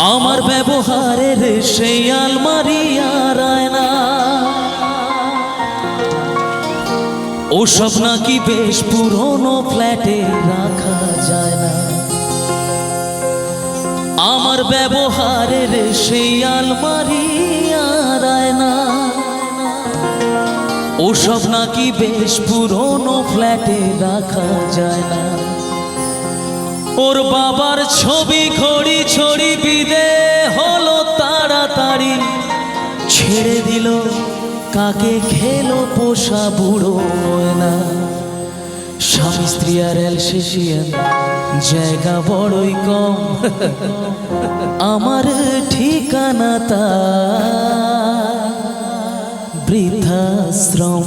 আমার ব্যবহারের সেই আলমারি আর আয়না। ওসব নাকি বেশ পুরনো ফ্ল্যাটে রাখা যায় না। আমার ব্যবহারের সেই আলমারি আর আয়না। ওসব নাকি বেশ পুরনো ফ্ল্যাটে রাখা যায় না। ওর বাবার ছবি খড়ি ছড়ি বিদে হলো তাড়াতাড়ি। ছেড়ে দিল, কাকে খেলো পোষা বুড়ো ময়না। স্বামী, স্ত্রী আর এলসেশিয়ান, জায়গা বড়ই কম। আমার ঠিকানা তা বৃদ্ধাশ্রম।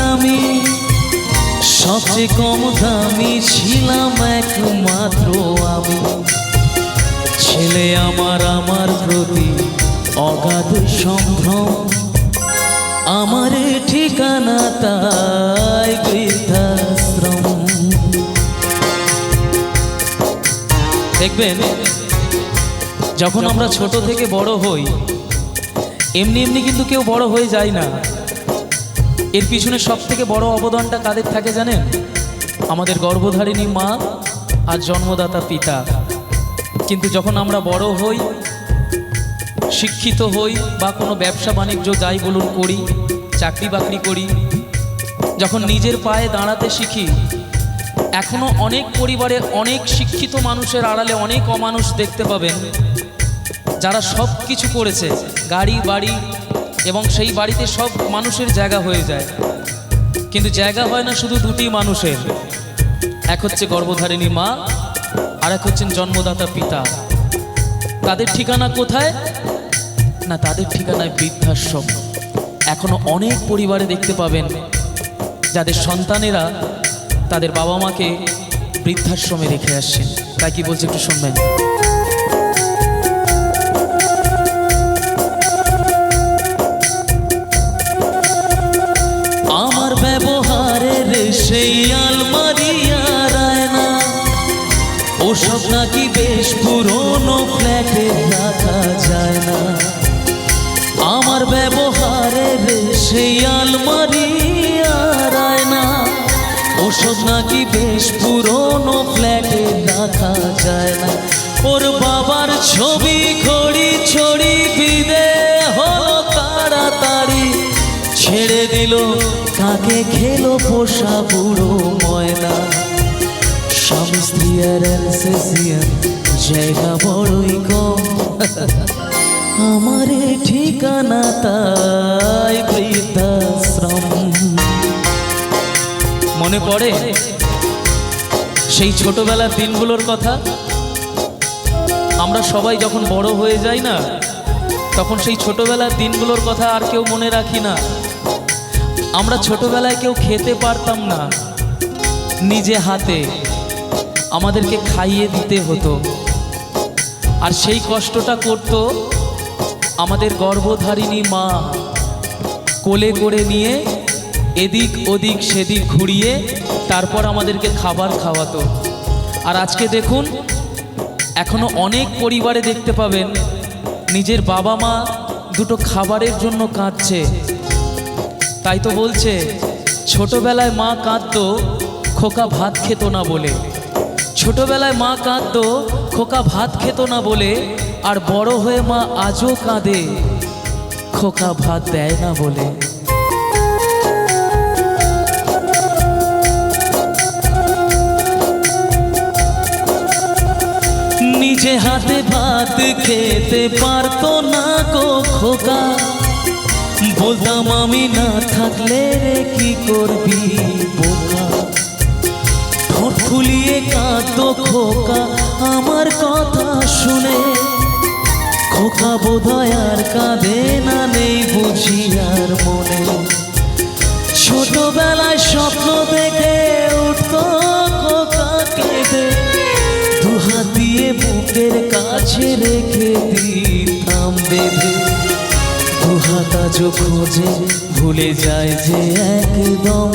সবচেয়ে কম দামি ছিলাম একমাত্র আমি ছেলে আমার আমার প্রতি অগাধ সম্ভ্রম। আমার ঠিকানা তাই বৃদ্ধাশ্রম। দেখবেন, যখন আমরা ছোট থেকে বড় হই, এমনি এমনি কিন্তু কেউ বড় হয়ে যায় না। এর পিছনে সব থেকে বড় অবদানটা কাদের থাকে জানেন? আমাদের গর্ভধারিণী মা আর জন্মদাতা পিতা। কিন্তু যখন আমরা বড় হই, শিক্ষিত হই বা কোনো ব্যবসা বাণিজ্য যাই বলুন করি, চাকরি বাকরি করি, যখন নিজের পায়ে দাঁড়াতে শিখি, এখনও অনেক পরিবারে অনেক শিক্ষিত মানুষের আড়ালে অনেক অমানুষ দেখতে পাবেন, যারা সব কিছু করেছে, গাড়ি, বাড়ি এবং সেই বাড়িতে সব মানুষের জায়গা হয়ে যায়। কিন্তু জায়গা হয় না শুধু দুটি মানুষের। এক হচ্ছে গর্ভধারিণী মা, আর এক হচ্ছেন জন্মদাতা পিতা। তাদের ঠিকানা কোথায়? না, তাদের ঠিকানায় বৃদ্ধাশ্রম। এখনও অনেক পরিবারে দেখতে পাবেন, যাদের সন্তানেরা তাদের বাবা মাকে বৃদ্ধাশ্রমে রেখে আসছেন। তাই কি বলছে একটু শুনবেন? সেই আলমারি আর আয়না ওসব নাকি বেশ পুরনো ফ্ল্যাটে রাখা যায় না। আমার ব্যবহারের সেই আলমারি আর আয়না ওসব নাকি বেশ পুরনো ফ্ল্যাটে রাখা যায় না। ওর বাবার ছবি খড়ি কাকে খেলো পোষা বুড়ো ময়না। স্বামী জায়গা বড়ই কম। আমার ঠিকানা তাই বৃদ্ধাশ্রম মনে পড়ে সেই ছোটবেলার দিনগুলোর কথা? আমরা সবাই যখন বড় হয়ে যাই না, তখন সেই ছোটবেলার দিনগুলোর কথা আর কেউ মনে রাখি না। আমরা ছোটবেলায় কেউ খেতে পারতাম না। নিজে হাতে আমাদেরকে খাইয়ে দিতে হতো। আর সেই কষ্টটা করত আমাদের গর্ভধারিণী মা কোলে করে নিয়ে এদিক ওদিক সেদিক ঘুরিয়ে তারপর আমাদেরকে খাবার খাওয়াতো। আর আজকে দেখুন, এখনও অনেক পরিবারে দেখতে পাবেন, নিজের বাবা মা দুটো খাবারের জন্য কাঁদছে। তাই তো বলছে, ছোটবেলায় মা কাঁদত, খোকা ভাত খেত না বলে। ছোটবেলায় মা কাঁদত, খোকা ভাত খেত না বলে, আর বড় হয়ে মা আজও কাঁদে, খোকা ভাত দেয় না বলে। নিজে হাতে ভাত খেতে পারতো না গো খোকা। বলতাম আমি না থাকলে রে কি করবি বোকা? ঠোঁট ফুলিয়ে কাঁদতো খোকা, আমার কথা শুনে। খোকা বোধহয় আর কাঁদে না নেই বুঝি আর মনে। ছোটবেলায় স্বপ্ন দেখে উঠতো খোকা কেঁদে। দুহাত দিয়ে বুকের কাছে রেখে দিতাম বেঁধে। দুহাত আজ খোঁজে, ভুলে যায় যে একদম।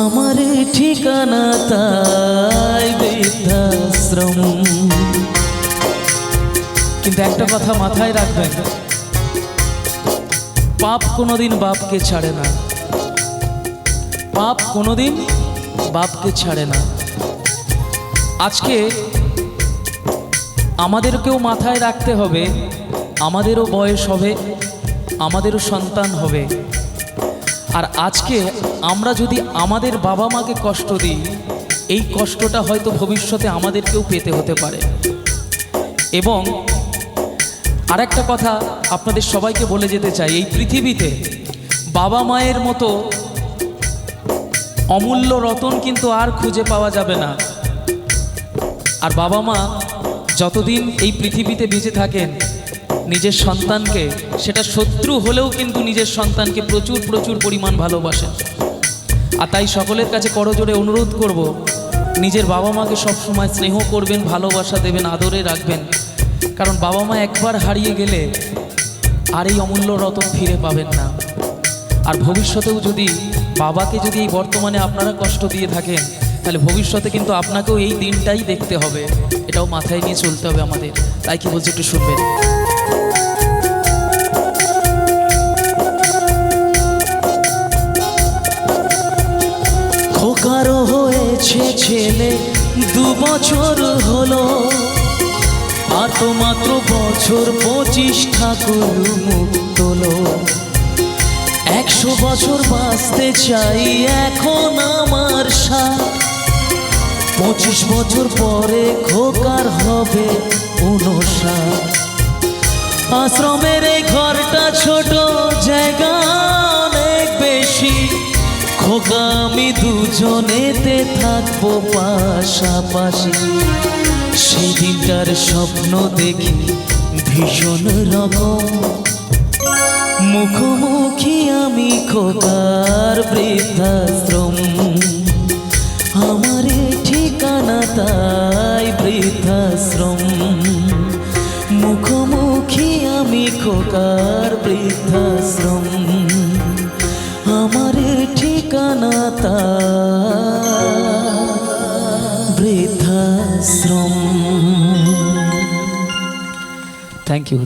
আমার ঠিকানা তাই বৃদ্ধাশ্রম। কিন্তু একটা কথা মাথায় রাখবেন, পাপ কোনোদিন বাপকে ছাড়ে না। পাপ কোনোদিন বাপকে ছাড়ে না। আজকে আমাদেরকেও মাথায় রাখতে হবে আমাদেরও বয়স হবে, আমাদেরও সন্তান হবে। আর আজকে আমরা যদি আমাদের বাবা মাকে কষ্ট দিই, এই কষ্টটা হয়তো ভবিষ্যতে আমাদেরকেও পেতে হতে পারে। এবং আরেকটা কথা আপনাদের সবাইকে বলে যেতে চাই, এই পৃথিবীতে বাবা মায়ের মতো অমূল্য রতন কিন্তু আর খুঁজে পাওয়া যাবে না। আর বাবা মা যতদিন এই পৃথিবীতে বেঁচে থাকেন নিজের সন্তানকে, সেটা শত্রু হলেও কিন্তু নিজের সন্তানকে প্রচুর প্রচুর পরিমাণ ভালোবাসেন আর তাই সকলের কাছে করজোরে অনুরোধ করব, নিজের বাবা মাকে সবসময় স্নেহ করবেন, ভালোবাসা দেবেন, আদরে রাখবেন। কারণ বাবা মা একবার হারিয়ে গেলে আর এই অমূল্য রতন ফিরে পাবেন না। আর ভবিষ্যতেও যদি বাবাকে যদি এই বর্তমানে আপনারা কষ্ট দিয়ে থাকেন, তাহলে ভবিষ্যতে কিন্তু আপনাকেও এই দিনটাই দেখতে হবে। এটাও মাথায় নিয়ে চলতে হবে আমাদের। তাই কি বলছি একটু শুনবেন। খোকারও হয়েছে ছেলে, দু বছর হলো। আর তো মাত্র বছর পঁচিশ ঠাকুর তোলো। একশো বছর বাঁচতে চাই এখন আমার সাথ। পঁচিশ বছর পরে খোকার হবে উনষাট আশ্রমের দুজনেতে থাকব পাশাপাশি। সেই দিনটার স্বপ্ন দেখি ভীষণ রকম। মুখোমুখি আমি খোকার বৃদ্ধাশ্রম। আমার ঠিকানা তাই বৃদ্ধাশ্রম। মুখোমুখি আমি খোকার বৃদ্ধাশ্রম। আমার ঠিকানা তাই বৃদ্ধাশ্রম থ্যাংক ইউ